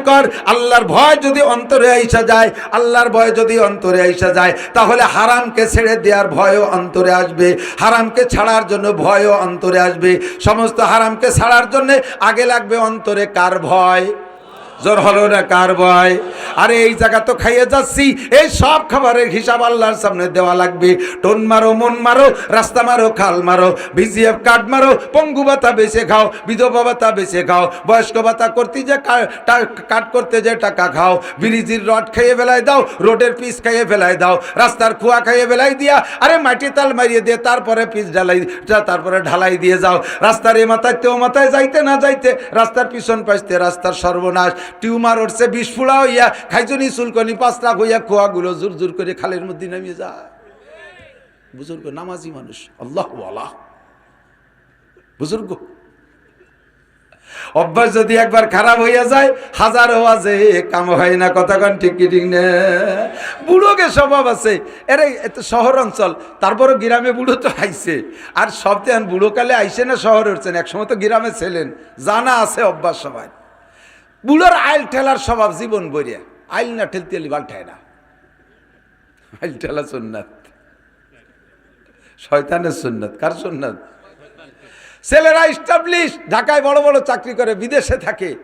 ভয় কর, আল্লাহর ভয় যদি অন্তরে আইসা যায়, আল্লাহর ভয় যদি অন্তরে আইসা যায়, তাহলে হারামকে ছেড়ে দেওয়ার ভয়ও অন্তরে আসবে, হারামকে ছাড়ার জন্য ভয়ও অন্তরে আসবে। সমস্ত হারামকে ছাড়ার জন্যে আগে লাগবে অন্তরে কার ভয়? জোর হলো না, কার ভয়? আরে এই জায়গা তো খাইয়ে যাচ্ছি। এই সব খাবারের হিসাব আল্লাহর সামনে দেওয়া লাগবে। টোন মারো, মন মারো, রাস্তা মারো, খাল মারো, বিজিএফ কার্ড মারো, পঙ্গু ভাতা বেছে খাও, বিধবা ভাতা বেছে খাও, বয়স্ক ভাতা করতে যে কাট করতে যে টাকা খাও, ব্রিজির রড খাইয়ে ফেলাই দাও, রোডের পিস খাইয়ে ফেলাই দাও, রাস্তার খোয়া খাইয়ে ফেলাই দিয়া, আরে মাটি তাল মারিয়ে দিয়ে তারপরে পিস ঢালাই তারপরে ঢালাই দিয়ে যাও। রাস্তার এ মাথায় তেও মাথায় যাইতে না যাইতে, রাস্তার পিছন পাইতে রাস্তার সর্বনাশ। টিউমার উঠছে, বিষ ফুড়া হইয়া খাইজনি চুলকনি পাঁচ লাখ হইয়া খোয়াগুলো জোর জোর করে খালের মধ্যে নামিয়ে যায়। বুজুর্গ, নামাজি মানুষ। আল্লাহ আল্লাহ বুজুর্গ। অভ্যাস যদি একবার খারাপ হইয়া যায়, হাজার আওয়াজে কাম হয় না, কতক্ষণ ঠিক কি ঠিক না। বুড়োকে স্বভাব আছে। এরে এত শহর অঞ্চল, তারপরও গ্রামে বুড়ো তো আইছে। আর সব বুড়ো কালে আইসে না শহরে উঠছেন, একসময় তো গ্রামে ছিলেন। জানা আছে অভ্যাস সবাই বুড়োর আইল ঠেলার স্বভাব জীবন বরিয়া আইল না ঠেলতে এলি বালঠায় না। আইল ঠেলা সুন্নাত। শয়তানের সুন্নাত। কার সুন্নাত? ছেলেরা স্টাবলিশ ঢাকায় বড় বড় চাকরি করে, বিদেশে থাকে।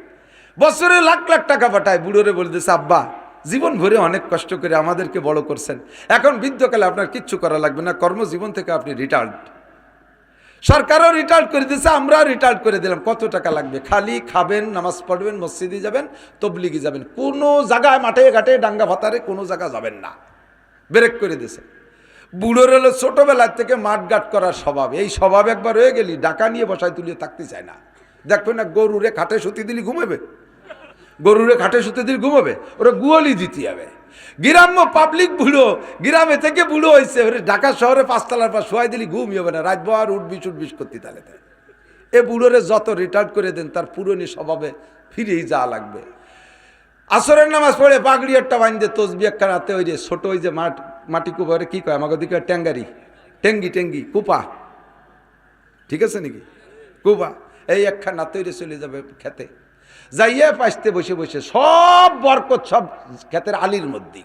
বছরে লাখ লাখ টাকা পাঠায়। বুড়োরে বলতেছে, আব্বা, জীবন ভরে অনেক কষ্ট করে আমাদেরকে বড় করছেন। এখন বৃদ্ধকালে আপনার কিচ্ছু করা লাগবে না। কর্মজীবন থেকে আপনি রিটায়ার্ড সরকারও রিটায়ার্ড করে দিয়েছে আমরাও রিটায়ার্ড করে দিলাম। কত টাকা লাগবে? খালি খাবেন, নামাজ পড়বেন, মসজিদে যাবেন, তবলিগে যাবেন। কোনো জায়গায় মাঠে ঘাটে ডাঙ্গা ভাতারে কোনো জায়গা যাবেন না। ব্রেক করে দিয়েছে বুড়োর হলো ছোটোবেলার থেকে মাঠঘাট করার স্বভাব। এই স্বভাব একবার হয়ে গেলি ডাকা নিয়ে বসায় তুলিয়ে থাকতে চায় না। দেখবে না, গরুরে খাটে সুতি দিলি ঘুমাবে? গরুরে খাটে সুতি দিলি ঘুমাবে? ওরা গুয়ালি দিতে হবে। গ্রাম্য পাবলিক বুড়ো, গ্রামে থেকে বুড়ো হয়েছে ঢাকা শহরে পাঁচতলার পর শোয়াই দিলি ঘুমিয়ে হবে না। রাতবার উঠবিস উঠবিস করতে তাহলে এ বুড়োরে যত রিটায়ার্ড করে দেন, তার পুরনি স্বভাবে ফিরেই যাওয়া লাগবে। আসরের নামাজ পড়ে পাগড়ি একটা বান্ধে তসবি একটা রাতে ওই যে ছোট ওই যে মাঠ, মাটি কুপারে কি কয়? আমাকে দিকে ট্যাঙ্গারি, ট্যাঙ্গি টেঙ্গি কুপা। ঠিক আছে নাকি? কুপা। এই একখান নাতে চলে যাবে খেতে। যাইয়ে পাইতে বসে বসে সব বরকত সব ক্ষেতের আলির মধ্যে।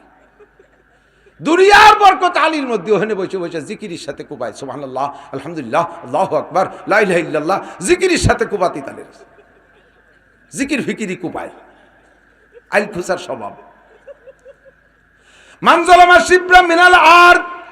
দুনিয়ার বরকত আলীর মধ্যে ওখানে বসে বসে জিকিরির সাথে কুপায় সুবহানাল্লাহ, আলহামদুলিল্লাহ, আল্লাহ আকবার লাইল্লাহ জিকিরির সাথে কুপাতি তালের। জিকির ফিকিরি কুপায় আইল খুসার স্বভাব। মানজলামা শিবরা মিনাল আর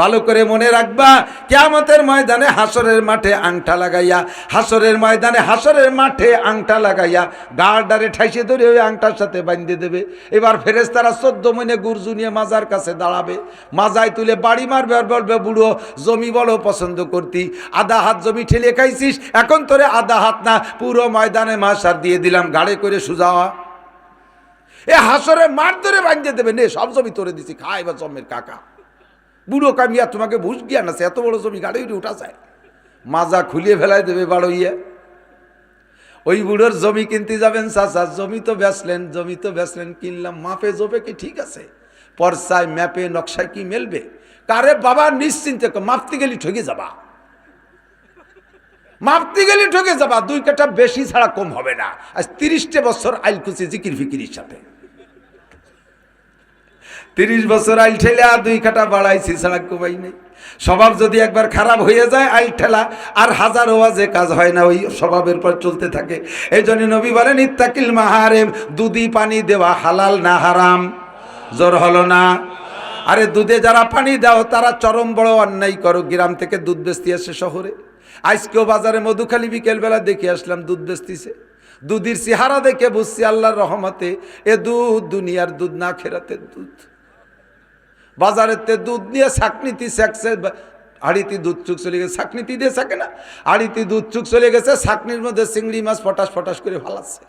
ভালো করে মনে রাখবা, কেয়ামতের ময়দানে হাসরের মাঠে আংটা লাগাইয়া, হাসরের ময়দানে হাসরের মাঠে আংটা লাগাইয়া গার্ডারে ঠাইসে ধরে ওই আংটার সাথে বাঁধতে দেবে। এবার ফেরেস তারা চোদ্দ মহিনে গুরজু নিয়ে মাজার কাছে দাঁড়াবে। মাজায় তুলে বাড়ি মারবে আর বলবে, বুড়ো, জমি বলো পছন্দ করতি। আধা হাত জমি ঠেলে খাইছিস, এখন তোরে আধা হাত না, পুরো ময়দানে মাসার দিয়ে দিলাম, গাড়ে করে সুজাওয়া এ হাসরে মাঠ ধরে বাঁধতে দেবে, নে, সব জমি তোরে দিছি খাই বা জমের কাকা। বুড়ো কামিয়া তোমাকে বুঝ গিয়া না সে এত বড় জমি গাড়ি উঠে যায় মাজা খুলিয়ে ফেলাই দেবে বাড়ো ইয়ে। ওই বুড়োর জমি কিনতে যাবেন চাচা, জমি তো বেচলেন, জমি তো বেচলেন, কিনলাম, মাপে জবে কি ঠিক আছে? পর্সায় ম্যাপে নকশায় কি মেলবে? কারে বাবা নিশ্চিন্তে মাপতে গেলি ঠকে যাবা। মাপতে গেলি ঠকে যাবা, দুই কাটা বেশি ছাড়া কম হবে না। আজ তিরিশটা বছর আইলকুচি জিকির ফিকিরির সাথে। তিরিশ বছর আইল ঠেলে আর দুই কাটা বাড়াইছি ছাড়া কোবাই নেই। স্বভাব যদি একবার খারাপ হয়ে যায়, আইল ঠেলা, আর হাজার ওয়াজে কাজ হয় না, ওই স্বভাবের পর চলতে থাকে। এই জন্য নবী বলেন, ইত্তাকিল মাহারেম দুধি পানি দেওয়া হালাল না হারাম? জোর হলো না। আরে দুধে যারা পানি দাও, তারা চরম বড় অন্যায় করো। গ্রাম থেকে দুধ বেচতে আসে শহরে। আজকেও বাজারে মধুখালী বিকেলবেলা দেখে আসলাম, দুধ বেচতিছে। দুধের চেহারা দেখে বুঝছি আল্লাহর রহমতে এ দুধ, দুনিয়ার দুধ না খেরাতে দুধ। বাজারেতে দুধ নিয়ে শাকনীতি শাকছে হাড়িতে দুধ চুক চলে গেছে, শাকনীতি দিয়ে শাকে না। হাড়িতে দুধ চুক চলে গেছে, শাকনির মধ্যে চিংড়ি মাছ ফটাস ফটাস করে ফালাচ্ছে।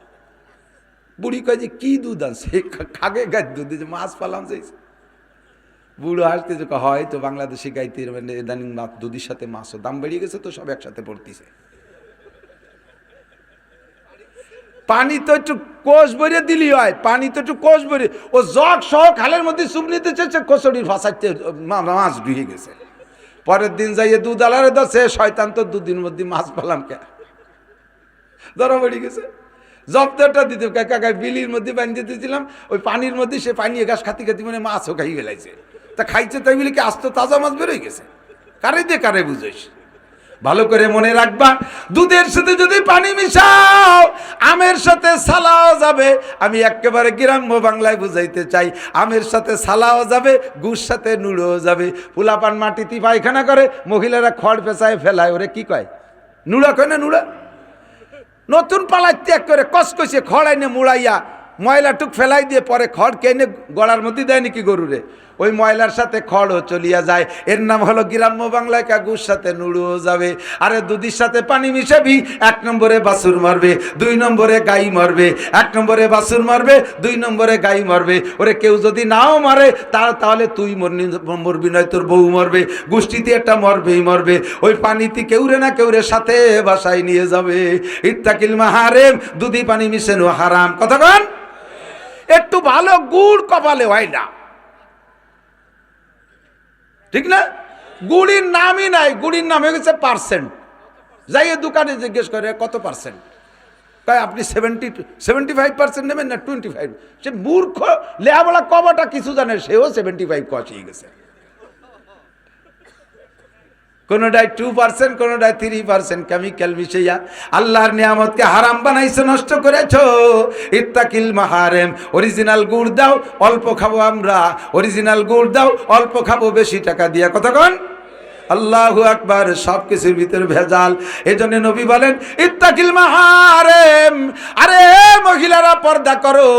বুড়ি কয় যে, কী দুধ আনছে? খাগে গাছ দুধ দিয়েছে মাছ পালাম চাইছে বুড়ো হাসতে যে হয় তো বাংলাদেশি গাইতে মানে ইদানিং দুধের সাথে মাছও দাম বেড়ে গেছে তো সব একসাথে পড়তিছে। পানি তো একটু কোষ ভরে দিলি হয়, পানি তো একটু কোষ ভরে ও জগ সহ খালের মধ্যে সুপ নিতে চেয়েছে কচড়ির ফাঁসাইতে মাছ ডুয়ে গেছে। পরের দিন যাইয়ে দুধ আলারে দছে শয়তান তো দুদিন মধ্যে মাছ পেলাম কে? ধরা পড়ে গেছে। জব্দটা দিতে কাকা বিলির মধ্যে পানি দিতেছিলাম ওই পানির মধ্যে সে পানি গাছ খাতি খাতি মানে মাছও খাই ফেলাইছে। তা খাইছে তাই বলে কি আস্ত তাজা মাছ বেরোয় গেছে? কারে দিয়ে কারে বুঝোস ভালো করে মনে রাখবা, দুধের সাথে যদি পানি মিশাও, আমের সাথে সালাও যাবে। আমি একেবারে গ্রাম্য বাংলায় বুঝাইতে চাই, আমের সাথে সালাও যাবে, গুড় সাথে নুড়ো যাবে। পুলাপান মাটিতে পায়খানা করে, মহিলারা খড় পেঁচায় ফেলায়, ওরে কি কয়? নুড়া কয় না নুড়া? নতুন পালাই ত্যাগ করে কসকসে খড় আইনে মুড়াইয়া, ময়লাটুক ফেলাই দিয়ে পরে খড় কেনে গড়ার মধ্যে দেয় নাকি গরুরে? ওই ময়লার সাথে খড়ও চলিয়া যায়। এর নাম হলো গ্রাম্য বাংলায় কাগুর সাথে নুড়ুও যাবে। আরে দুধির সাথে পানি মিশাবি, এক নম্বরে বাসুর মারবে, দুই নম্বরে গাই মারবে। এক নম্বরে বাসুর মারবে, দুই নম্বরে গাই মারবে। ওরে কেউ যদি নাও মারে, তার তাহলে তুই মরনি, মরবি নয়, তোর বউ মরবে। গোষ্ঠীতে একটা মরবেই মরবে। ওই পানিতে কেউরে না কেউরে সাথে বাসায় নিয়ে যাবে। ইত্তাকিল মাহারেম, দুধি পানি মিশানো হারাম। কতক্ষণ একটু ভালো গুড় কপালে হয় না। ঠিক না? গুড়ির নামই নাই, গুড়ির নাম হয়ে গেছে পার্সেন্ট যাইয়ে দোকানে জিজ্ঞেস করে, কত পার্সেন্ট তাই আপনি সেভেন্টি সেভেন্টি ফাইভ পার্সেন্ট নেবেন না টোয়েন্টি ফাইভ সে মূর্খ লেহাবলা কবাটা কিছু জানে, সেও সেভেন্টি ফাইভ কচিয়ে গেছে। কোনোটায় টু পার্সেন্ট কোনোটায় থ্রি পার্সেন্ট কেমিক্যাল মিশাইয়া আল্লাহর নিয়ামতকে হারাম বানাইছো, নষ্ট করেছ। ইত্তাকিল মাহারেম অরিজিনাল গুড় দাও, অল্প খাব আমরা। অরিজিনাল গুড় দাও, অল্প খাব, বেশি টাকা দিয়া। কতক্ষণ আল্লাহু আকবার সব কিছুর ভিতরে ভেজাল। এজন্য নবী বলেন, ইত্তাকিল মাহারেম। আরে, মহিলারা, পর্দা করো।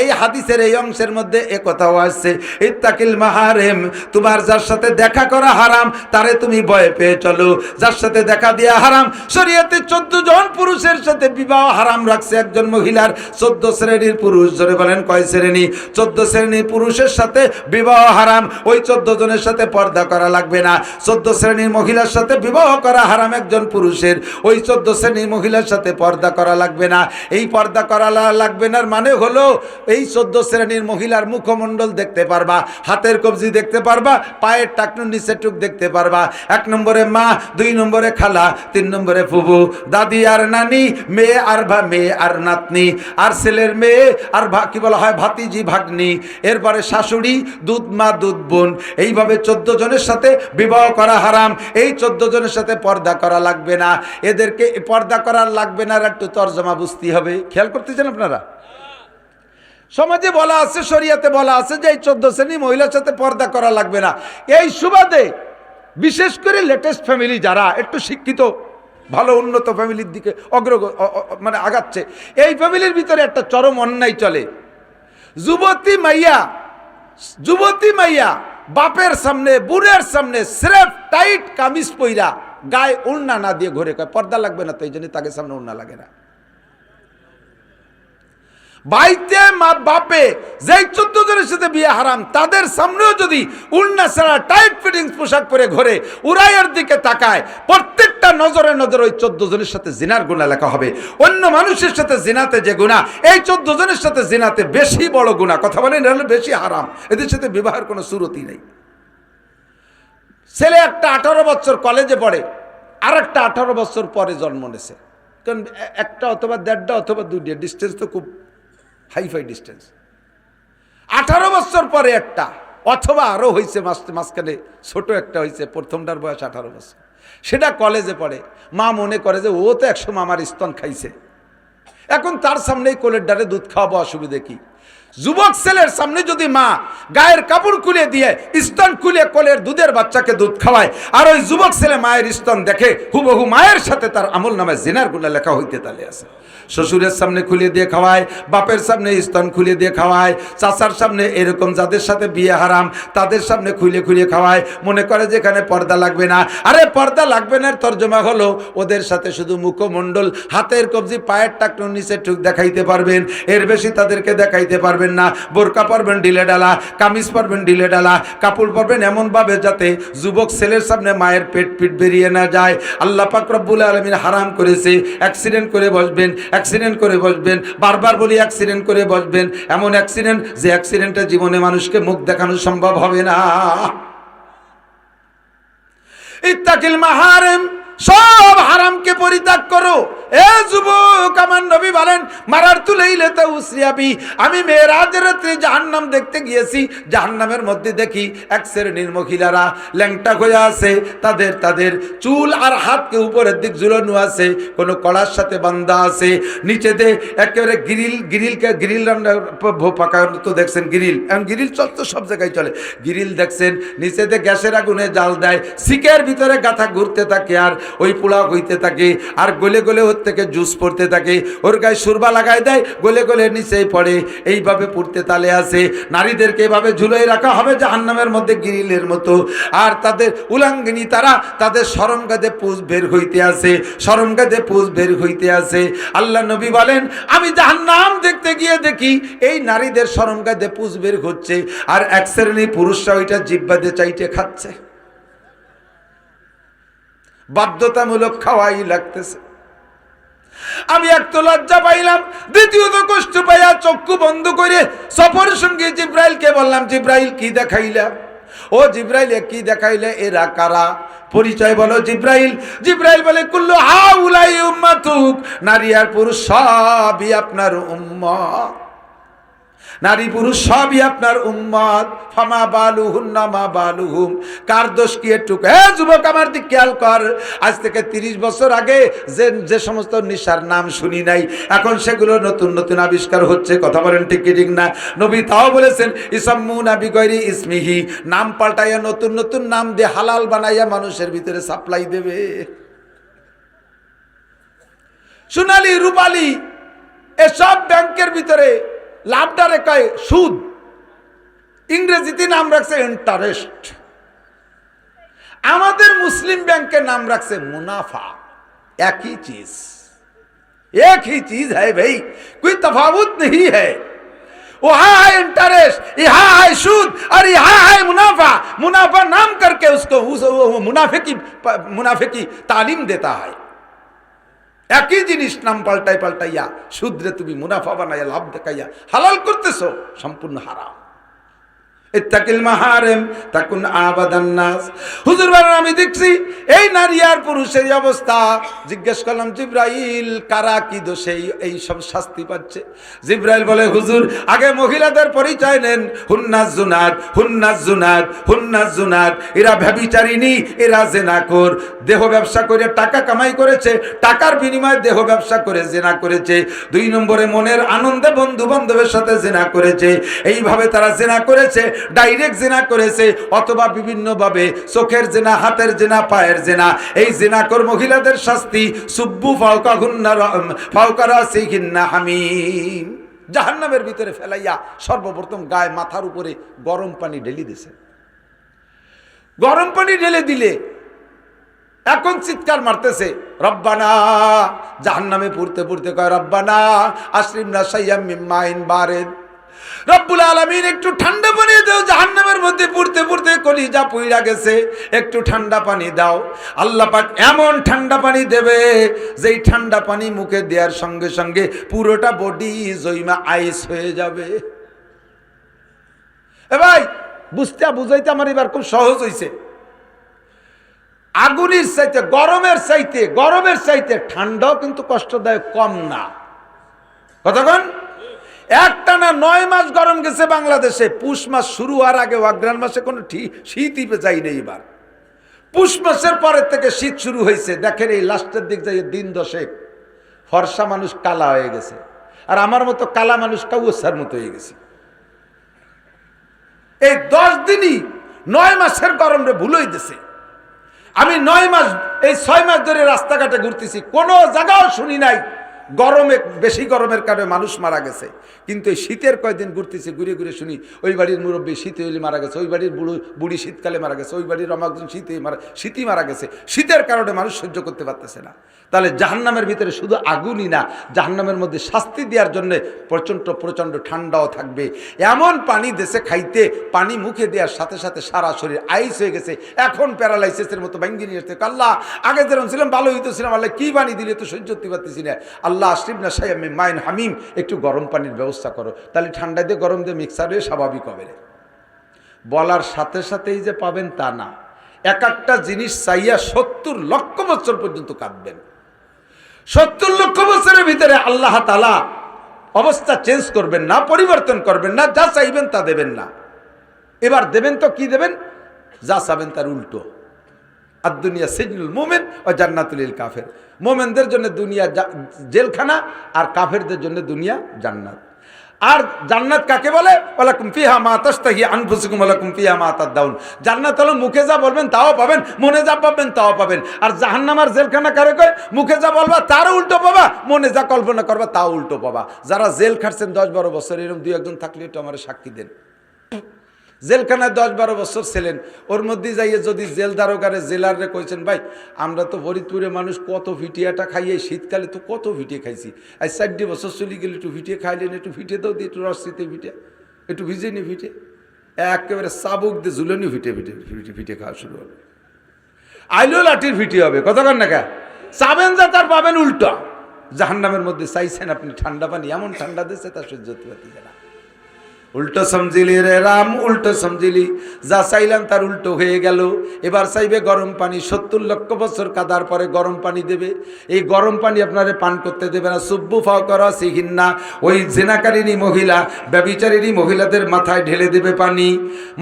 এই হাদিসের এই অংশের মধ্যে এ কথাও আসছে, ইত্তাকিল মাহারেম, তোমার যার সাথে দেখা করা হারাম, তারে তুমি ভয় পেয়ে চলো। যার সাথে দেখা দিয়া হারাম, শরীয়তে চোদ্দ জন পুরুষের সাথে বিবাহ হারাম রাখছে একজন মহিলার। চোদ্দ শ্রেণির পুরুষ ধরে বলেন, কয় শ্রেণি? চোদ্দ শ্রেণির পুরুষের সাথে বিবাহ হারাম, ওই চোদ্দ জনের সাথে পর্দা করা লাগবে না। চোদ্দ শ্রেণির মহিলার সাথে বিবাহ করা হারাম একজন পুরুষের, ওই চোদ্দ শ্রেণির মহিলার সাথে পর্দা করা লাগবে না। এই পর্দা করা লাগবে না মানে হলো এই চোদ্দ শ্রেণির মহিলার মুখমণ্ডল দেখতে পারবা, হাতের কবজি দেখতে পারবা, পায়ের টাকনুর নিচে টুক দেখতে পারবা। এক নম্বরে মা, দুই নম্বরে খালা, তিন নম্বরে ফুবু দাদি আর নানি, মেয়ে আর ভা, মেয়ে আর নাতনি, আর ছেলের মেয়ে আর ভা, কি বলা হয়, ভাতিজি, ভাগ্নি, এরপরে শাশুড়ি, দুধ মা, দুধ বোন। এইভাবে চোদ্দ জনের সাথে বিবাহ করা হারাম। এই চোদ্দ জনের সাথে পর্দা করা লাগবে না। এদেরকে পর্দা করার লাগবে না একটু তর্জমা বুঝতে হবে। খেয়াল করতেছেন আপনারা? সমাজে বলা আছে, শরিয়াতে বলা আছে যে এই চোদ্দ শ্রেণি মহিলার সাথে পর্দা করা লাগবে না। এই সুবাদে বিশেষ করে লেটেস্ট ফ্যামিলি যারা, একটু শিক্ষিত, ভালো, উন্নত ফ্যামিলির দিকে অগ্রগ, অ- অ- মানে আগাচ্ছে, এই ফ্যামিলির ভিতরে একটা চরম অন্যায় চলে। যুবতী মাইয়া যুবতী মাইয়া বাপের সামনে, বুড়ের সামনে স্রেফ টাইট কামিজ পইরা গায়ে উড়না না দিয়ে ঘরে কয়, পর্দা লাগবে না তো, এই জন্য তাকে সামনে উড়না লাগে না। বাইতে মা, বাপে, যেই চোদ্দ জনের সাথে বিয়ে হারাম, তাদের সামনেও যদি উন্না ছাড়া টাইট ফিটিংস পোশাক পরে ঘরে, উড়াইয়ের দিকে তাকায়, প্রত্যেকটা নজরে নজরে ওই চোদ্দ জনের সাথে জিনার গুণা লেখা হবে। অন্য মানুষের সাথে জিনাতে যে গুণা, এই চোদ্দ জনের সাথে জিনাতে বেশি বড় গুণা। কথা বলেন হলে বেশি হারাম। এদের সাথে বিবাহের কোনো সুরতি নেই। ছেলে একটা আঠারো বছর কলেজে পড়ে আর একটা আঠারো বছর পরে জন্ম নেছে। কারণ একটা অথবা দেড়টা অথবা দুইটা ডিস্টেন্স তো খুব হাইফাই ডিস্টেন্স। আঠারো বছর পরে একটা, অথবা আরও হয়েছে মাঝখানে ছোট একটা হয়েছে প্রথমটার বয়স আঠারো বছর। সেটা কলেজে পড়ে। মা মনে করে যে ও তো একসময় আমার স্তন খাইছে। এখন তার সামনেই কোলের ডারে দুধ খাওয়াবো অসুবিধে কি? যুবক ছেলের সামনে যদি মা গায়ের কাপড় খুলে দিয়ে স্তন খুলে কোলের দুধের বাচ্চাকে দুধ খাওয়ায়, আর ওই যুবক ছেলে মায়ের স্তন দেখে হুবহু মায়ের সাথে তার আমল নামে জেনার গুণা লেখা হইতে তালে আছে। শ্বশুরের সামনে খুলে দিয়ে খাওয়ায়, বাপের সামনে স্তন খুলে দিয়ে খাওয়ায়, চাচার সামনে এরকম যাদের সাথে বিয়ে হারাম, তাদের সামনে খুলে খুলে খাওয়ায়, মনে করে যে এখানে পর্দা লাগবে না। আরে পর্দা লাগবে না তর্জমা হলো, ওদের সাথে শুধু মুখমণ্ডল, হাতের কবজি, পায়ের টাকনুর নিচে টুক দেখাইতে পারবেন, এর বেশি তাদেরকে দেখাইতে যাইতে পারবেন না, বোরকা পরবেন ঢিলে ডালা কামিজ পরবেন ঢিলে ডালা কাপড় পরবেন এমনভাবে যাতে যুবক ছেলের সামনে মায়ের পেট পিট বেরিয়ে না যায়। আল্লাহ পাক রব্বুল আলমিন হারাম করেছে অ্যাক্সিডেন্ট করে বসবেন অ্যাক্সিডেন্ট করে বসবেন, বারবার বলি অ্যাক্সিডেন্ট করে বসবেন, এমন অ্যাক্সিডেন্ট যে অ্যাক্সিডেন্টে জীবনে মানুষকে মুখ দেখানো সম্ভব হবে না। ইত্তাকিল মাহারেম সব হারামকে পরিত্যাগ করো। এ যুবক, আমার নবী বলেন, মারার তুলেইলে তো উসরিয়াবি আমি মেয়েরাজের রাত্রে জাহান্নাম দেখতে গিয়েছি। জাহান্নামের মধ্যে দেখি এক শ্রেণির মহিলারা ল্যাংটা হয়ে আছে। তাদের তাদের চুল আর হাতকে উপরের দিক ঝুলানো আছে। কোনো কড়ার সাথে বান্ধা আছে। নিচেতে একেবারে গ্রিল গ্রিলকে গ্রিল পাকা তো দেখছেন গ্রিল। এখন গ্রিল চল তো সব জায়গায় চলে। গ্রিল দেখছেন নিচেতে গ্যাসের আগুনে জাল দেয়। সিকের ভিতরে গাথা ঘুরতে থাকে আর ওই পোলাও হইতে থাকে, আর গলে গলে ওর থেকে জুস পড়তে থাকে। ওর গায়ে সুরবা লাগাই দেয়, গলে গলে নিচেই পড়ে। এইভাবে পড়তে তালে আসে নারীদেরকে এভাবে ঝুলাই রাখা হবে জাহান্নামের মধ্যে গিরিলের মতো। আর তাদের উলাঙ্গিনী তারা তাদের সরমগাদে পুষ বের হইতে আসে সরমগাদে পুষ বের হইতে আসে আল্লাহ নবী বলেন, আমি জাহান্নাম দেখতে গিয়ে দেখি, এই নারীদের সরমগাদে পুষ বের হচ্ছে। আর এক শ্রেণি পুরুষরা ওইটা জিব্বাদে চাইতে খাচ্ছে। বাধ্যতামূলক খাওয়াই লাগতেছে। আমি এক তো লজ্জা পাইলাম, দ্বিতীয়ত কষ্ট পাইয়া চক্ষু বন্ধ করে সফর সঙ্গে জিব্রাইলকে বললাম, জিব্রাইল, কি দেখাইলা? ও জিব্রাইল কি দেখাইলে? এরা কারা? পরিচয় বলো, জিব্রাইল। জিব্রাইল বলে, কুল্লু হা উলাই উম্মাতুক, নারী আর পুরুষ সবই আপনার উম্মত। নারী পুরুষ সবই আপনার উম্মত। ফামা বালু হুন্না মা বালু হুম কার দোষ কি একটু হে যুবক, আমার দিক খেয়াল কর। আজ থেকে তিরিশ বছর আগে যে যে সমস্ত নিশার নাম শুনি নাই, এখন সেগুলো নতুন নতুন আবিষ্কার হচ্ছে। কথা বলেন ঠিক ঠিক না? নবী তাও বলেছেন ইসাম্মু নাবি গৈরি ইসমিহি। নাম পাল্টাইয়া নতুন নতুন নাম দিয়ে হালাল বানাইয়া মানুষের ভিতরে সাপ্লাই দেবে। সোনালি, রূপালি, এসব ব্যাংকের ভিতরে লাভটারে কয় সুদ ইংরেজিতে নাম রাখছে ইন্টারেস্ট আমাদের মুসলিম ব্যাংকের নাম রাখছে মুনাফা একই চিজ एक ही चीज है भाई कोई तफावत नहीं है वहां है इंटरेस्ट यहाँ है सूद और यहाँ है मुनाफा मुनाफा नाम करके उसको उस वो मुनाफे की मुनाफे की तालीम देता है একই জিনিস নাম পাল্টাই পাল্টাইয়া শুদ্রে তুমি মুনাফা বানাইয়া, লাভ দেখাইয়া, হালাল করতেছ, সম্পূর্ণ হারাম। হুজুর আমি দেখছি এই নারী আর পুরুষের অবস্থা। জিজ্ঞেস করলাম কারা কি শাস্তি পাচ্ছে? বলে, হুজুর, আগে মহিলাদের পরিচয় নেন। এরা ব্যভিচারিণী, এরা দেহ ব্যবসা করে টাকা কামাই করেছে, টাকার বিনিময়ে দেহ ব্যবসা করে জেনা করেছে। দুই নম্বরে মনের আনন্দে বন্ধু বান্ধবের সাথে জেনা করেছে। এইভাবে তারা জেনা করেছে ডাইরেক্ট জেনা করেছে অথবা বিভিন্নভাবে চোখের জেনা, হাতের জেনা, পায়ের জেনা। এই জেনাকর মহিলাদের শাস্তি। সুব্বু ফাউকা গুন্না ফাউকারা সেই ঘিন্না হামিম। জাহান্নামের ভিতরে ফেলাইয়া সর্বপ্রথম গায়ে মাথার উপরে গরম পানি ঢেলি দিছে। গরম পানি ঢেলে দিলে এখন চিৎকার মারতেছে, রব্বানা। জাহান্নামে পড়তে পড়তে কয়, রব্বানা। আশ্রিম না সাইয়াম মিম্মাইন বারেদ। রব্বুল আলমিন একটু ঠান্ডা পানি দাও, জাহান্নামের মধ্যে পড়তে পড়তে কলিজা পুইরা গেছে। একটু ঠান্ডা পানি দাও। আল্লাহ পাক এমন ঠান্ডা পানি দেবে, যেই ঠান্ডা পানি মুখে দেওয়ার সঙ্গে সঙ্গে পুরোটা বডি জৈমা আইস হয়ে যাবে। এ ভাই, বুঝতে বুঝাইতে আমার এবার খুব সহজ হয়েছে আগুনের চাইতে, গরমের চাইতে গরমের চাইতে ঠান্ডাও কিন্তু কষ্টদায়ক কম না। কতক্ষণ একটানা নয় মাস গরম গেছে বাংলাদেশে। পুষ মাস শুরু হওয়ার আগে অগ্রাণ মাসে কোনো শীতই যাই নেই এবার। পুষ মাসের পরের থেকে শীত শুরু হয়েছে। দেখেন এই লাস্টের দিক যাই দিন দশেক ফর্সা মানুষ কালা হয়ে গেছে। আর আমার মতো কালা মানুষ কাউসার মতো হয়ে গেছে। এই দশ দিনই নয় মাসের গরম রে ভুল হইতেছে। আমি নয় মাস, এই ছয় মাস ধরে রাস্তাঘাটে ঘুরতেছি। কোনো জায়গাও শুনি নাই। গরমে, বেশি গরমের কারণে মানুষ মারা গেছে। কিন্তু এই শীতের কয়দিন ঘুরতেছে, ঘুরে ঘুরে শুনি, ওই বাড়ির মুরব্বী শীতে হইলে মারা গেছে, ওই বাড়ির বুড়ো, বুড়ি শীতকালে মারা গেছে, ওই বাড়ির রমাকজন শীতে মারা, শীতই মারা গেছে। শীতের কারণে মানুষ সহ্য করতে পারতেছে না। তাহলে জাহান্নামের ভিতরে শুধু আগুনই না, জাহান্নামের মধ্যে শাস্তি দেওয়ার জন্য প্রচণ্ড প্রচণ্ড ঠান্ডাও থাকবে। এমন পানি দেশে খাইতে, পানি মুখে দেওয়ার সাথে সাথে সারা শরীর আইস হয়ে গেছে। এখন প্যারালাইসিসের মতো ভেঙ্গি নিয়ে আসতে আল্লাহ আগে যেরকম ছিলাম, ভালো হইতো ছিলাম। আল্লাহ কি বানি দিলে তো সহ্য করতে পারতেছি না। আল্লাহ আশরিফ না সাই আমি মাইন হামিম, একটু গরম পানির ব্যবস্থা করো। তাহলে ঠান্ডা দিয়ে গরম দিয়ে মিক্সার হয়ে স্বাভাবিক হবে বলার সাথে সাথেই যে পাবেন তা না। এক একটা জিনিস চাইয়া সত্তর লক্ষ বছর পর্যন্ত কাঁদবেন। সত্তর লক্ষ বছরের ভিতরে আল্লাহ তালা অবস্থা চেঞ্জ করবেন না, পরিবর্তন করবেন না, যা চাইবেন তা দেবেন না। এবার দেবেন তো কি দেবেন? যা চাবেন তার উল্টো। আর দুনিয়া সিজনুল মোমেন ও জান্নাতুল কাফের। মোমেনদের জন্য দুনিয়া জেলখানা আর কাফেরদের জন্য দুনিয়া জান্নাত। আর জান্নাত কাকে বলে? ওয়ালাকুম ফিহা মা আনফুসুকুম, ওয়ালাকুম ফিহা মা তাদাউন জান্নাত হলো মুখে যা বলবেন তাও পাবেন, মনে যা পাবেন তাও পাবেন। আর জাহান্নামার জেলখানা কারে কয়? মুখে যা বলবা তারও উল্টো পাবা, মনে যা কল্পনা করবা তাও উল্টো পাবা। যারা জেল খাটছেন দশ বারো বছর এরকম দুই একজন থাকলে একটু আমার সাক্ষী দেন। জেলখানায় দশ বারো বছর ছিলেন। ওর মধ্যে যাইয়ে যদি জেল দারোগারে জেলারে কইছেন, ভাই, আমরা তো ফরিদপুরে মানুষ কত ভিটিয়াটা খাইয়ে, শীতকালে তো কত ভিটিয়ে খাইছি। আজ চারটে বছর চলে গেলে, একটু ভিটিয়ে খাইলেন, একটু ভিটে দাও, দিয়ে একটু রসিতে ভিটে একটু ভিজে নি ভিটে একেবারে চাবুক দিয়ে ঝুলনি ভিটে ভিটে ভিটে ভিটে খাওয়া শুরু হবে। আইলেও লাঠির ভিটি হবে কতক্ষণ না কা? চাবেন যা, তার পাবেন উল্টো। জাহান্নামের মধ্যে চাইছেন আপনি ঠান্ডা পানি, এমন ঠান্ডা দিচ্ছে তার সহ্য হতে পারতেছে না। উল্টো সমঝিলি রে রাম, উল্টো সমঝিলি। যা চাইলাম তার উল্টো হয়ে গেল। এবার চাইবে গরম পানি, সত্তর লক্ষ বছর কাদার পরে গরম পানি দেবে। এই গরম পানি আপনারে পান করতে দেবে না। সুব্বু ফাও করা সিহিন না ওই জেনাকারিনী মহিলা ব্যবিচারিনী মহিলাদের মাথায় ঢেলে দেবে পানি।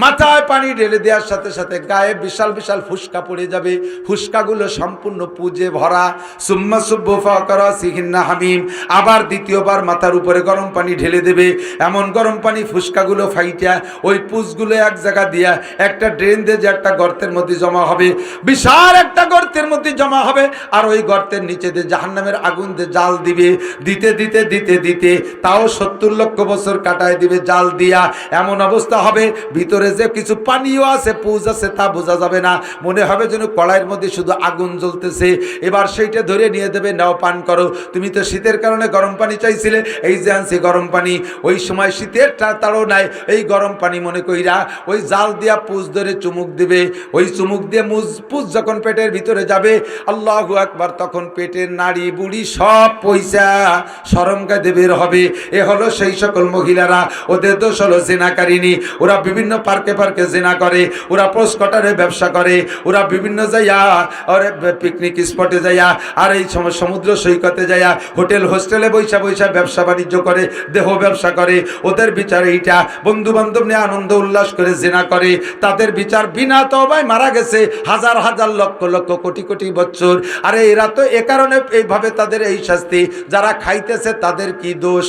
মাথায় পানি ঢেলে দেওয়ার সাথে সাথে গায়ে বিশাল বিশাল ফুসকা পড়ে যাবে। ফুসকাগুলো সম্পূর্ণ পুজে ভরা। সুম্মা সুব্বু ফাও করা সিহিন না হামিম, আবার দ্বিতীয়বার মাথার উপরে গরম পানি ঢেলে দেবে। এমন গরম পানি ফুসকাগুলো ফাইটা, ওই পুষগুলো এক জায়গা দিয়া, একটা ড্রেন দিয়ে যে একটা গর্তের মধ্যে জমা হবে, বিশাল একটা গর্তের মধ্যে জমা হবে, আর ওই গর্তের নিচে দিয়ে জাহান্নামের আগুন দিয়ে জাল দিবে, দিতে দিতে দিতে দিতে, তাও সত্তর লক্ষ বছর কাটায় দিবে জাল দিয়া, এমন অবস্থা হবে, ভিতরে যে কিছু পানিও আছে, পুজ আছে, তা বোঝা যাবে না, মনে হবে যেন কড়াইয়ের মধ্যে শুধু আগুন জ্বলতেছে, এবার সেইটা ধরে নিয়ে দেবে, নাও পান করো, তুমি তো শীতের কারণে গরম পানি চাইছিলে, এই যে আনছি গরম পানি, ওই সময় শীতের তাড়ও নাই। এই গরম পানি মনে কইরা ওই জাল দিয়া পুজ ধরে চুমুক দিবে। ওই চুমুক দিয়ে মুজ, পুজ যখন পেটের ভিতরে যাবে, আল্লাহ আকবার, তখন পেটের নাড়ি বুড়ি সব পয়সা সরমকা দেবের হবে। এ হলো সেই সকল মহিলারা, ওদের দোষ হলো জেনাকারিনী ওরা বিভিন্ন পার্কে পার্কে জেনা করে, ওরা পোস্ট কটারে ব্যবসা করে, ওরা বিভিন্ন যাইয়া, ওরে পিকনিক স্পটে যাইয়া, আর এই সমুদ্র সৈকতে যাইয়া, হোটেল, হোস্টেলে বৈশা বৈশা ব্যবসা বাণিজ্য করে, দেহ ব্যবসা করে। ওদের বিচার এইটা বন্ধু বান্ধব নিয়ে আনন্দ উল্লাস করে জেনা করে, তাদের বিচার বিনা তবায় মারা গেছে হাজার হাজার লক্ষ লক্ষ কোটি কোটি বছর। আরে এরা তো এ কারণে এইভাবে তাদের এই শাস্তি, যারা খাইতেছে তাদের কি দোষ?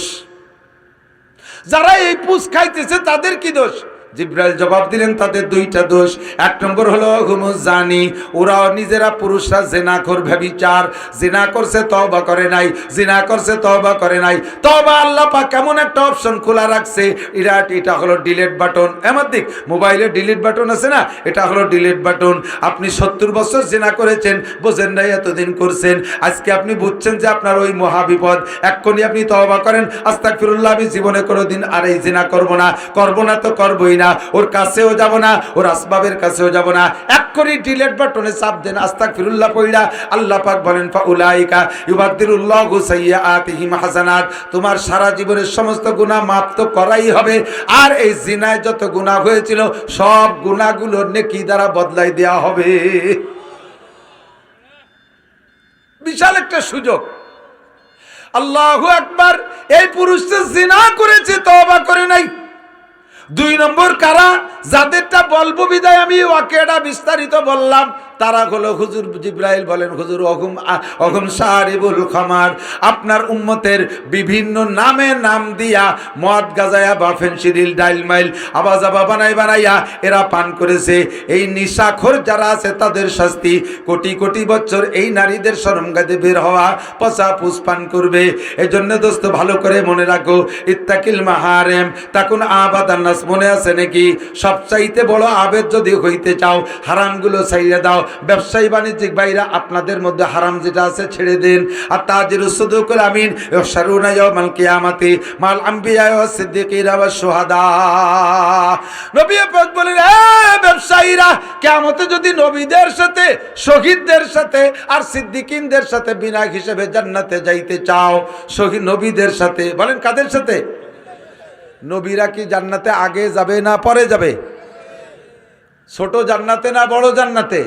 যারা এই পুষ খাইতেছে তাদের কি দোষ? জিব্রাইল জবাব দিলেন, তাদের দুইটা দোষ। এক নম্বর হলো হুমুজ জানি ওরাও নিজেরা পুরুষরা জেনা কর ভ্যাবিচার জেনা করছে, তওবা করে নাই। জেনা করছে, তওবা করে নাই। তওবা আল্লাহ পাক কেমন একটা অপশন খোলা রাখছে। এটা এটা হলো ডিলিট বাটন এমন দিক মোবাইলে ডিলিট বাটন আছে না? এটা হলো ডিলিট বাটন আপনি সত্তর বছর জেনা করেছেন, বোঝেন নাই এতদিন করছেন। আজকে আপনি বুঝছেন যে আপনার ওই মহাবিপদ। এক্ষুনি আপনি তওবা করেন। আস্তাক ফিরুল্লাহ আমি জীবনে কোনোদিন আর এই জেনা করব না। করব না তো করবোই না, ওর কাছেও যাব না, ওর আসবাবের কাছেও যাব না। এক্ষুনি ডিলেট বাটনে চাপ দেন আস্তাক ফিরুল্লাহ পইড়া। আল্লাহ পাক বলেন, ফাউলাইকা ইউবাদদিরুল্লাহু সাইয়্যাতিহিম হাসানাত। তোমার সারা জীবনের সমস্ত গুনাহ মাফ তো করাই হবে। আর এই জিনায় যত গুনাহ হয়েছিল, সব গুনাহগুলোর নেকি দ্বারা বদলাই দেয়া হবে। বিশাল একটা সুযোগ। আল্লাহু আকবার, এই পুরুষটা জিনা করেছে, তওবা করে নাই। দুই নম্বর কারা? যাদেরটা বলব বিদায় আমি ওয়াকেটা বিস্তারিত বললাম। তারা হলো হুজুর জিব্রাইল বলেন, হুজুর অগুম আ- অগুম সারিবুল খামার। আপনার উম্মতের বিভিন্ন নামে নাম দিয়া মদ গাজায়া বা ফেন্সিডিল ডাইলমাইল আবাজ আবা বানাই বানাইয়া এরা পান করেছে। এই নিশাখোর যারা আছে, তাদের শাস্তি কোটি কোটি বছর এই নারীদের সরমগাতে বের হওয়া, পচা পুষ পান করবে। এই জন্য দোস্ত, ভালো করে মনে রাখো, ইত্তাকিল মাহারেম, তাকুন আবাদান্নাস মনে আছে নাকি? সবচাইতে বড় আবেদ যদি হইতে চাও, হারামগুলো ছাইড়ে দাও ব্যবসায়ী বাণিজ্যিক ভাইরা, আপনাদের মধ্যে হারাম যেটা আছে ছেড়ে দিন। আর তাজির সুদুকুল আমিন সারুনা ইয়াউমাল কিয়ামাতি, মাল আম্বিয়া ওয়া সিদ্দিকিনা ওয়া নবী পাক বলেন ব্যবসায়ীরা, কিয়ামতে যদি নবীদের সাথে সাথে আর সিদ্দিকিনদের সাথে হিসেবে জান্নাতে যাইতে চাও নবীদের সাথে, বলেন কাদের সাথে? নবীরা কি জান্নাতে আগে যাবে না পরে যাবে? ছোট জান্নাতে না বড় জান্নাতে?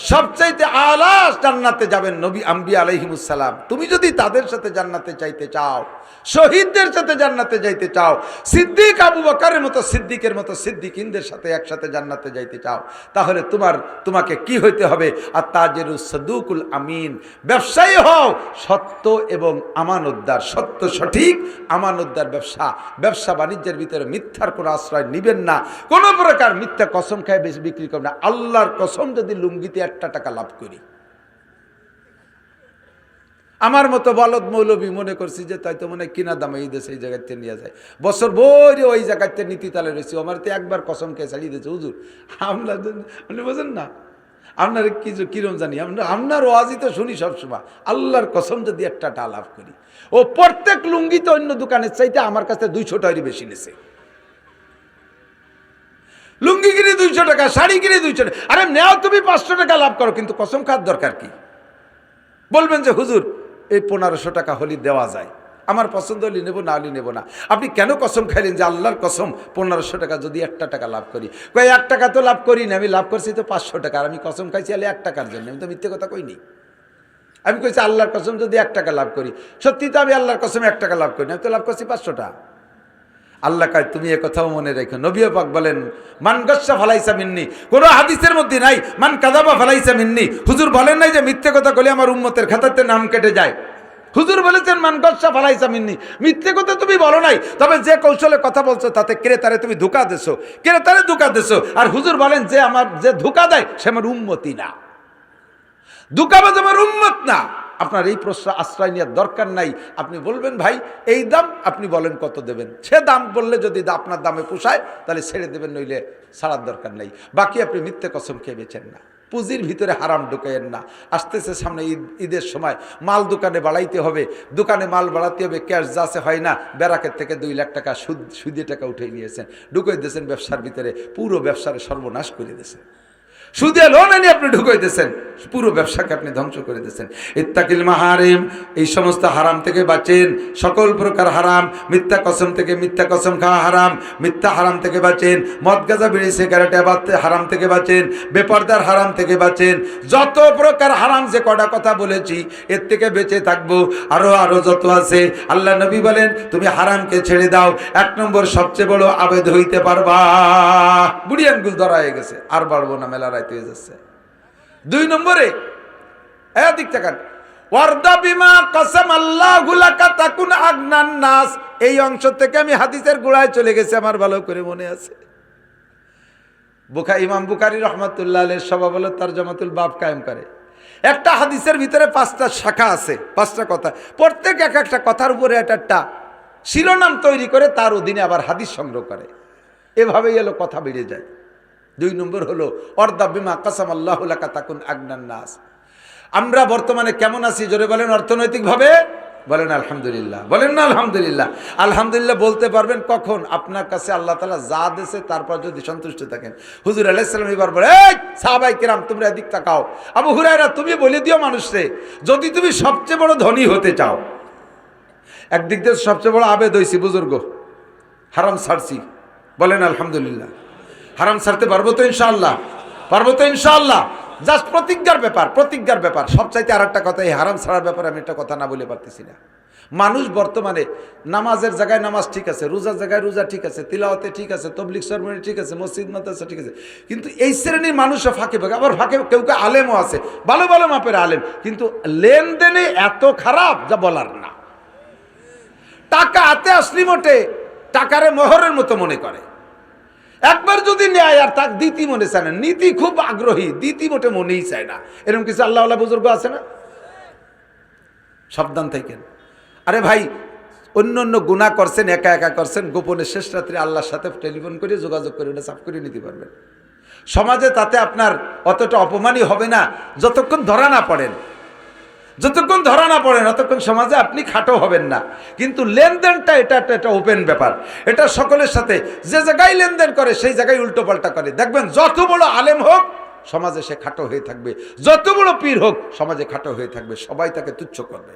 সবচাইতে আলাস জান্নাতে যাবেন নবী আম্বি আলহিমুসালাম তুমি যদি তাদের সাথে জান্নাতে চাইতে চাও শহীদদের সাথে জান্নাতে যাইতে চাও। সিদ্দিক আবু বকারের মতো, সিদ্দিকের মতো সিদ্দিকিনদের সাথে একসাথে জান্নাতে যাইতে চাও। তাহলে তোমার, তোমাকে কি হইতে হবে? আর তাজের সদুকুল আমিন। ব্যবসায়ী হও। সত্য এবং আমানতদার। সত্য সঠিক, আমানতদার ব্যবসা। ব্যবসা বাণিজ্যের ভিতরে মিথ্যার কোনো আশ্রয় নিবেন না। কোনো প্রকার মিথ্যা কসম খায় বেশি বিক্রি করবেন না। আল্লাহর কসম যদি লুঙ্গিতে একটা টাকা লাভ করি। আমার মতো বলদ মৌলবী মনে করছি যে তাই তো মনে কিনা দামে এই দেশে, এই জায়গাতে নিয়ে যায়। বছর বই ওই জায়গাতে নীতি তালে রয়েছে। আমার তো একবার কসম খেয়ে ছাড়িয়ে দিয়েছে, হুজুর। আমরা আপনি বোঝেন না? আপনার কিছু কিরম জানি? আমরা আপনার ওয়াজি তো শুনি সবসময়। আল্লাহর কসম যদি একটা লাভ করি। ও প্রত্যেক লুঙ্গি তো অন্য দোকানের চাইতে আমার কাছে দুইশো টাকারই বেশি নেছে। লুঙ্গি কিনে দুইশো টাকা শাড়ি কিনে দুইশো টাকা। আরে নেও তুমি পাঁচশো টাকা লাভ করো, কিন্তু কসম খাওয়ার দরকার কি? বলবেন যে, হুজুর এই পনেরোশো টাকা হলি দেওয়া যায়। আমার পছন্দ হলি নেব, না হলি নেব না। আপনি কেন কসম খাইলেন যে আল্লাহর কসম পনেরোশো টাকা যদি একটা টাকা লাভ করি? কয়ে এক টাকা তো লাভ করি না, আমি লাভ করছি তো পাঁচশো টাকা আমি কসম খাইছি আলে এক টাকার জন্য, আমি তো মিথ্যে কথা কইনি। আমি কইছি আল্লাহর কসম যদি এক টাকা লাভ করি, সত্যি তো আমি আল্লাহর কসম এক টাকা লাভ করি না, আমি তো লাভ করছি পাঁচশো টাকা আল্লাহ কয়, তুমি কথাও মনে রেখো। নবী পাক বলেন, মান গস্সা ফালাইসা মিন্নি। কোনো হাদিসের মধ্যে নাই, মান কাদাবা ফালাইসা মিন্নি। হুজুর বলেন নাই যে, মিথ্যে কথা বলে আমার উম্মতের খাতাতে নাম কেটে যায়। হুজুর বলেছেন, মান গস্সা ফালাইসা মিন্নি। মিথ্যে কথা তুমি বলো নাই, তবে যে কৌশলে কথা বলছো, তাতে ক্রেতারে তুমি ধোকা দেছো, ক্রেতারে ধোকা দেছো। আর হুজুর বলেন, যে আমার, যে ধোকা দেয়, সে আমার উম্মতি না। দুকাবাজ আমার উম্মত না। আপনার এই প্রশ্ন আশ্রয় নেওয়ার দরকার নাই। আপনি বলবেন, ভাই, এই দাম আপনি বলেন কত দেবেন? সে দাম বললে যদি আপনার দামে পোষায়, তাহলে ছেড়ে দেবেন, নইলে ছাড়ার দরকার নাই। বাকি আপনি মিথ্যে কসম খেয়ে বেছেন না। পুঁজির ভিতরে হারাম ঢুকাইয়েন না। আসতেছে সামনে ঈদ ঈদের সময়। মাল দোকানে বাড়াইতে হবে। দোকানে মাল বাড়াতে হবে, ক্যাশ যাচ্ছে হয় না। ব্যারাকের থেকে দুই লাখ টাকা সুদ সুদে টাকা উঠে নিয়েছেন। ঢুকাই দিয়েছেন ব্যবসার ভিতরে। পুরো ব্যবসার সর্বনাশ করে দিয়েছেন। সুদে লোন এনে আপনি ঢুকাইতেছেন, পুরো ব্যবসাকে আপনি ধ্বংস করে দিয়েছেন। ইত্তাকিল মাহারিম, এই সমস্ত হারাম থেকে বাঁচেন। সকল প্রকার হারাম, মিথ্যা কসম থেকে মিথ্যা কসম খাওয়া হারাম, মিথ্যা হারাম থেকে বাঁচেন। মদ, গাঁজা, বিড়ি, সিগারেট হারাম থেকে বাঁচেন। বেপর্দার হারাম থেকে বাঁচেন। যত প্রকার হারাম যে কটা কথা বলেছি, এর থেকে বেঁচে থাকব। আরও আরও যত আছে। আল্লাহ নবী বলেন, তুমি হারামকে ছেড়ে দাও। এক নম্বর সবচেয়ে বড় আবেদ হইতে পারবা। বুড়ি আঙ্গুল ধরা হয়ে গেছে, আর বাড়বো না মেলা রাইতে হয়ে যাচ্ছে। দুই নম্বরে, এদিক নাস। এই অংশ থেকে আমি হাদিসের গোড়ায় চলে গেছি, আমার ভালো করে মনে আছে। ইমাম রহমতুল্লাহ তার জমাতুল বাপ কায়েম করে। একটা হাদিসের ভিতরে পাঁচটা শাখা আছে, পাঁচটা কথা। প্রত্যেক এক একটা কথার উপরে একটা একটা শিরোনাম তৈরি করে তার অধীনে আবার হাদিস সংগ্রহ করে। এভাবেই এলো, কথা বেড়ে যায়। দুই নম্বর হলো, অর্দা বিমা কাসাম আল্লাহ তাকুন আগনান নাস। আমরা বর্তমানে কেমন আছি? জোরে বলেন অর্থনৈতিকভাবে? বলেন আলহামদুলিল্লাহ। বলেন না আলহামদুলিল্লাহ। আলহামদুলিল্লাহ বলতে পারবেন কখন? আপনার কাছে আল্লাহ তালা যা দেশে তারপর যদি সন্তুষ্ট থাকেন। হুজুর আলাইসালাম এবার বলে সাহাবাই কিরাম, তোমরা এদিক তাকাও। আবু হুরায়রা, তুমি বলে দিও মানুষরে যদি তুমি সবচেয়ে বড় ধনী হতে চাও। একদিক দিয়ে সবচেয়ে বড় আবেদ হয়েছি বুজুর্গ। হারাম ছাড়ছি। বলেন আলহামদুলিল্লাহ। হারাম ছাড়তে পারব তো ইনশাআল্লাহ। পারব তো ইনশাআল্লাহ। জাস্ট প্রতিজ্ঞার ব্যাপার প্রতিজ্ঞার ব্যাপার। সবচাইতে আর একটা কথা, এই হারাম ছাড়ার ব্যাপারে আমি একটা কথা না বলে পারতেছি না। মানুষ বর্তমানে নামাজের জায়গায় নামাজ ঠিক আছে, রোজার জায়গায় রোজা ঠিক আছে, তিলাওয়াতে ঠিক আছে তবলিক সরমনি ঠিক আছে, মসজিদ মাদ্রাসা ঠিক আছে। কিন্তু এই শ্রেণির মানুষও ফাঁকে ফাঁকে, আবার ফাঁকে কেউ কেউ আলেমও আছে। ভালো ভালো মাপের আলেম। কিন্তু লেনদেনে এত খারাপ যা বলার না। টাকা হাতে আসলি মোটে, টাকারে মোহরের মতো মনে করে। একবার যদি নেয় আর তাক দিতি মনে চায় না। নীতি খুব আগ্রহী দিতি মোটে মনেই চায় না। এরকম কিছু আল্লাহ আল্লাহ বুজুর্গ আছে না? সাবধান থাকেন। আরে ভাই, অন্য অন্য গুণা করছেন, একা একা করছেন, গোপনে শেষ রাত্রে আল্লাহর সাথে টেলিফোন করে যোগাযোগ করে ওটা সাফ করে নিতে পারবেন। সমাজে তাতে আপনার অতটা অপমানই হবে না। যতক্ষণ ধরা না পড়েন যতক্ষণ ধরা না পড়েন, ততক্ষণ সমাজে আপনি খাটো হবেন না। কিন্তু লেনদেনটা এটা একটা একটা ওপেন ব্যাপার। এটা সকলের সাথে, যে জায়গায় লেনদেন করে, সেই জায়গায় উল্টো পাল্টা করে। দেখবেন, যত বড় আলেম হোক, সমাজে সে খাটো হয়ে থাকবে। যত বড় পীর হোক, সমাজে খাটো হয়ে থাকবে। সবাই তাকে তুচ্ছ করবে।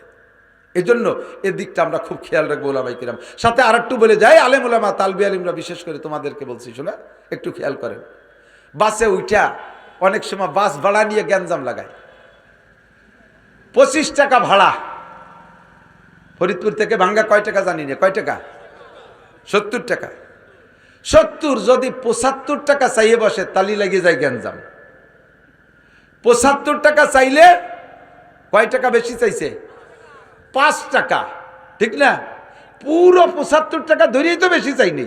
এই জন্য এর দিকটা আমরা খুব খেয়াল রাখব ওলামাই কিরাম। সাথে আর একটু বলে যাই, আলেম ওলামা, তালবি আলিমরা বিশেষ করে তোমাদেরকে বলছি, শোনা, একটু খেয়াল করেন। বাসে উঠা অনেক সময় বাস ভাড়া নিয়ে গ্যাঞ্জাম লাগায়। পঁচিশ টাকা ভাড়া। ফরিদপুর থেকে ভাঙ্গা কয় টাকা জানি না, কয় টাকা? সত্তর টাকা। সত্তর যদি পঁচাত্তর টাকা চাইয়ে বসে, তালি লাগিয়ে যায় গ্যাঞ্জাম পঁচাত্তর টাকা চাইলে কয় টাকা বেশি চাইছে? পাঁচ টাকা। ঠিক না? পুরো পঁচাত্তর টাকা ধরেই তো বেশি চাইনি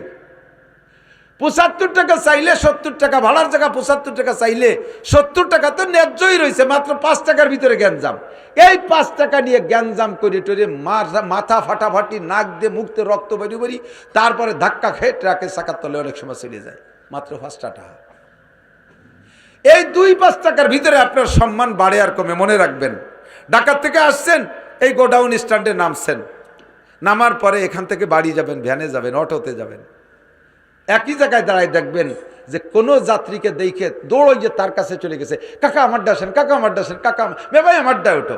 পঁচাত্তর টাকা চাইলে সত্তর টাকা, ভাড়ার জায়গা পঁচাত্তর টাকা চাইলে সত্তর টাকা তো ন্যায্যই রয়েছে, মাত্র পাঁচ টাকার ভিতরে গ্যাঞ্জাম। এই পাঁচ টাকা নিয়ে গ্যাঞ্জাম করে টরে মাথা ফাটাফাটি, নাক দিয়ে মুখতে রক্ত বেরি বেরি তারপরে ধাক্কা খেয়ে ট্রাকের চাকার তলে অনেক সময় চলে যায়, মাত্র পাঁচ টাকা। এই দুই পাঁচ টাকার ভিতরে আপনার সম্মান বাড়ে আর কমে, মনে রাখবেন। ঢাকার থেকে আসছেন, এই গোডাউন স্ট্যান্ডে নামছেন। নামার পরে এখান থেকে বাড়ি যাবেন, ভ্যানে যাবেন, অটোতে যাবেন। একই জায়গায় দাঁড়ায় দেখবেন যে কোনো যাত্রীকে দেখে দৌড়ই যে তার কাছে চলে গেছে, কাকা, আমার ডাসেন কাকা, আমার ডাসেন কাকা ভাই, আমার ডা ওঠো।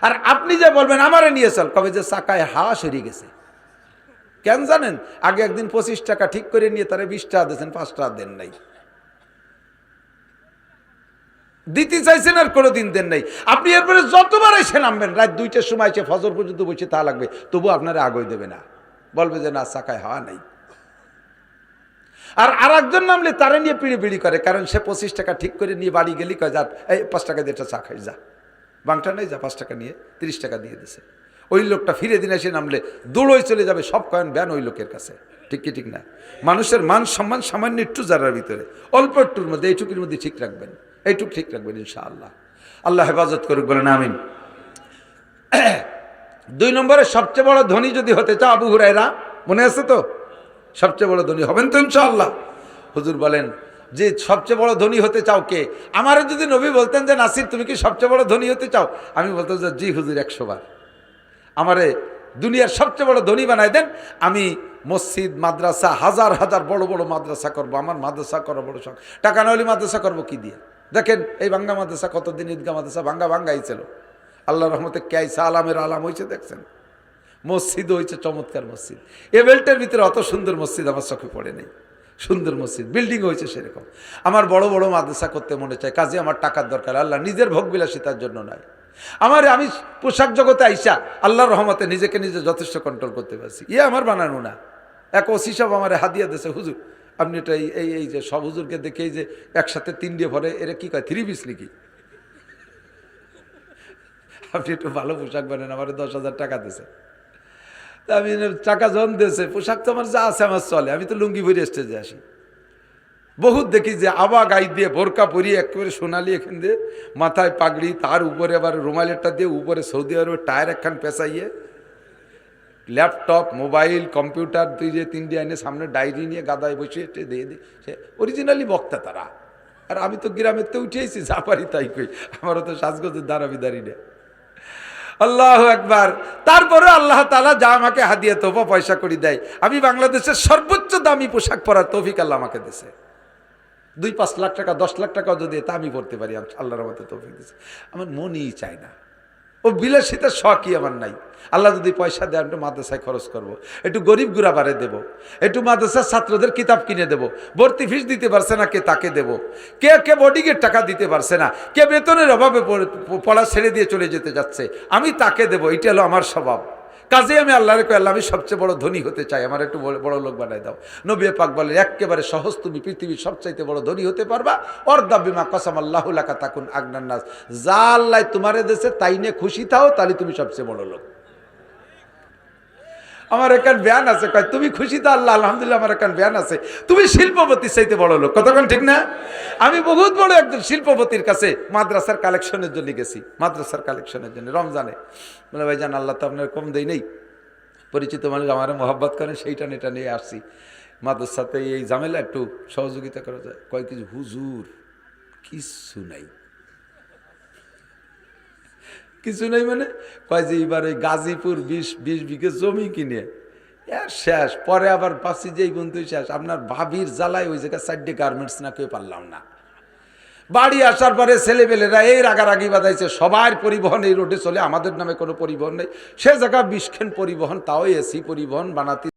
আর আপনি যে বলবেন, আমারে নিয়ে চল, কবে যে চাকায় হাওয়া সরিয়ে গেছে। কেন জানেন? আগে একদিন পঁচিশ টাকা ঠিক করে নিয়ে তারা বিশ টাকা দিয়েছেন, পাঁচ টাকা দেন নাই। দিতে চাইছেন আর কোনো দিন দেন নাই। আপনি এরপরে যতবার এসে নামবেন, রাত দুইটার সময় এসে ফজর পর্যন্ত বসে তা লাগবে, তবু আপনারা আগই দেবে না। বলবে যে, না, চাকায় হাওয়া নাই। আর আর একজন নামলে তারা নিয়ে পিড়ি পিড়ি করে, কারণ সে পঁচিশ টাকা ঠিক করে নিয়ে বাড়ি গেলি, কয়, যা, এই পাঁচ টাকা দিয়ে চা খাই, যা। বাংটা নেই, যা, পাঁচ টাকা নিয়ে, তিরিশ টাকা দিয়ে দিছে। ওই লোকটা ফিরে দিন এসে নামলে দৌড়ই চলে যাবে, সব কয়েন ব্যান ওই লোকের কাছে। ঠিক কি, ঠিক না? মানুষের মান সম্মান সামান্য একটু যারার ভিতরে, অল্প একটুর মধ্যে, এইটুকুর মধ্যে ঠিক রাখবেন, এইটুক ঠিক রাখবেন, ইনশাআল্লাহ। আল্লাহ হেফাজত করুক, বলেন, আমিন। দুই নম্বরে সবচেয়ে বড় ধনী যদি হতে চাও, আবু হুরাইরা মনে আছে তো? সবচেয়ে বড় ধনী হবেন তো ইনশাআল্লাহ। হুজুর বলেন যে সবচেয়ে বড় ধনী হতে চাও কে? আমারও যদি নবী বলতেন যে, নাসির, তুমি কি সবচেয়ে বড় ধনী হতে চাও? আমি বলতাম যে, জি হুজুর, একশো বার। আমারে দুনিয়ার সবচেয়ে বড় ধনী বানাই দেন, আমি মসজিদ, মাদ্রাসা, হাজার হাজার বড় বড় মাদ্রাসা করব, আমার মাদ্রাসা করো বড় শখ। টাকা নইলে মাদ্রাসা করব কি দিয়ে? দেখেন, এই বাঙ্গা মাদ্রাসা কতদিন ঈদগা মাদ্রাসা ভাঙ্গা ভাঙ্গাই ছিল। আল্লাহ রহমতে ক্যাইসা আলামের আলাম হয়েছে দেখছেন? মসজিদ হয়েছে চমৎকার মসজিদ। এ বেল্টের ভিতরে অত সুন্দর মসজিদ আমার চোখে পড়ে নেই। সুন্দর মসজিদ বিল্ডিং হয়েছে সেরকম। আমার বড় বড় মাদ্রাসা করতে মনে চায়, কাজে আমার টাকার দরকার। আল্লাহ নিজের ভোগ বিলাসিতার জন্য নয় আমার, আমি পোশাক জগতে আইসা আল্লাহর রহমতে নিজেকে নিজে যথেষ্ট কন্ট্রোল করতে পারছি। ইয়ে আমার বানানো না। এক ওসি সব আমার হাদিয়া দিয়েছে, হুজুর, আপনি এটা এই এই যে সব হুজুরকে দেখে এই যে একসাথে তিন দিয়ে ভরে, এরা কি কয় থ্রি পিস নাকি? আপনি একটু ভালো পোশাক বানান, আমার দশ হাজার টাকা দিয়েছে। আমি টাকা যখন দিয়েছে, পোশাক তো আমার যা আছে আমার চলে, আমি তো লুঙ্গি ভরে স্টেজে আসি। বহুত দেখি যে আবা গাই দিয়ে বোরকা পরিয়ে একেবারে সোনালি এখান দিয়ে মাথায় পাগড়ি, তার উপরে আবার রুমালেরটা দিয়ে উপরে সৌদি আরবে টায়ার একখান পেঁচাইয়ে ল্যাপটপ, মোবাইল, কম্পিউটার, দুই যে তিনটে আইনে সামনে ডায়েরি নিয়ে গাদায় বসে দিয়ে দিই সে অরিজিনালি বক্তা তারা। আর আমি তো গ্রামের তো উঠেছি যা পারি তাই কই, আমারও তো সাজগোজের দাঁড়াবি দাঁড়ি না আল্লাহ একবার তারপরে আল্লাহ তালা যা আমাকে হাদিয়ে, তোফা, পয়সা করে দেয়। আমি বাংলাদেশের সর্বোচ্চ দামি পোশাক পরার তৌফিক আল্লাহ আমাকে দেশে দুই পাঁচ লাখ টাকা, দশ লাখ টাকাও যদি তা আমি পড়তে পারি, আল্লাহর মতো তৌফিক দিছে আমার মনই চায় না। ও বিলাসিতার শখই আমার নাই। আল্লাহ যদি পয়সা দেয় একটু মাদ্রাসায় খরচ করব। একটু গরিব গুড়াবারে দেব। একটু মাদ্রাসার ছাত্রদের কিতাব কিনে দেব। ভর্তি ফিস দিতে পারছে না, কে তাকে দেব? কে কে বডিগের টাকা দিতে পারছে না? কে বেতনের অভাবে পড়া ছেড়ে দিয়ে চলে যেতে যাচ্ছে? আমি তাকে দেব। এটা হলো আমার স্বভাব। কাজে আমি আল্লাহরে কই, আল্লাহ আমি সবচেয়ে বড় ধনী হতে চাই, আমার একটু বড়- লোক বানাই দাও। নবী পাক বলে একেবারে সহজ তুমি পৃথিবীর সবচাইতে বড় ধনী হতে পারবা। অর্দা বিমা কসাম আল্লাহ লাকা তাকুন আগনান্নাস যা আল্লাহ তোমারে দেশে তাই নিয়ে খুশি থাও, তাহলে তুমি সবচেয়ে বড় লোক। আমার এখান ব্যান আছে। কয়, তুমি খুশি তো আল্লাহ, আলহামদুলিল্লাহ আমার এখান ব্যান আছে। তুমি শিল্পপতির চাইতে বড় লোক। কতক্ষণ ঠিক না? আমি বহুত বড় একজন শিল্পপতির কাছে মাদ্রাসার কালেকশনের জন্য গেছি, মাদ্রাসার কালেকশনের জন্য, রমজানে। বলে ভাই জান আল্লাহ তো আপনার কম দেই নেই। পরিচিত মানুষ আমার মহব্বত করে, সেইটা এটা নিয়ে আসছি। মাদ্রাসাতে এই ঝামেলা একটু সহযোগিতা করা যায়। কয়, কিছু হুজুর কিচ্ছু নাই। কিছু নেই মানে? কয় যে এবার ওই গাজীপুর বিশ বিশ বিঘে জমি কিনে শেষ। পরে আবার পাচ্ছি যে বন্ধু শেষ। আপনার ভাবির জ্বালায় ওই জায়গায় সাইডে গার্মেন্টস না কেউ পারলাম না। বাড়ি আসার পরে ছেলেপেলেরা এই রাগারাগি বাজাইছে সবার পরিবহন এই রোডে চলে, আমাদের নামে কোনো পরিবহন নেই। সে জায়গা বিষখেন পরিবহন, তাও এসি পরিবহন বানাতে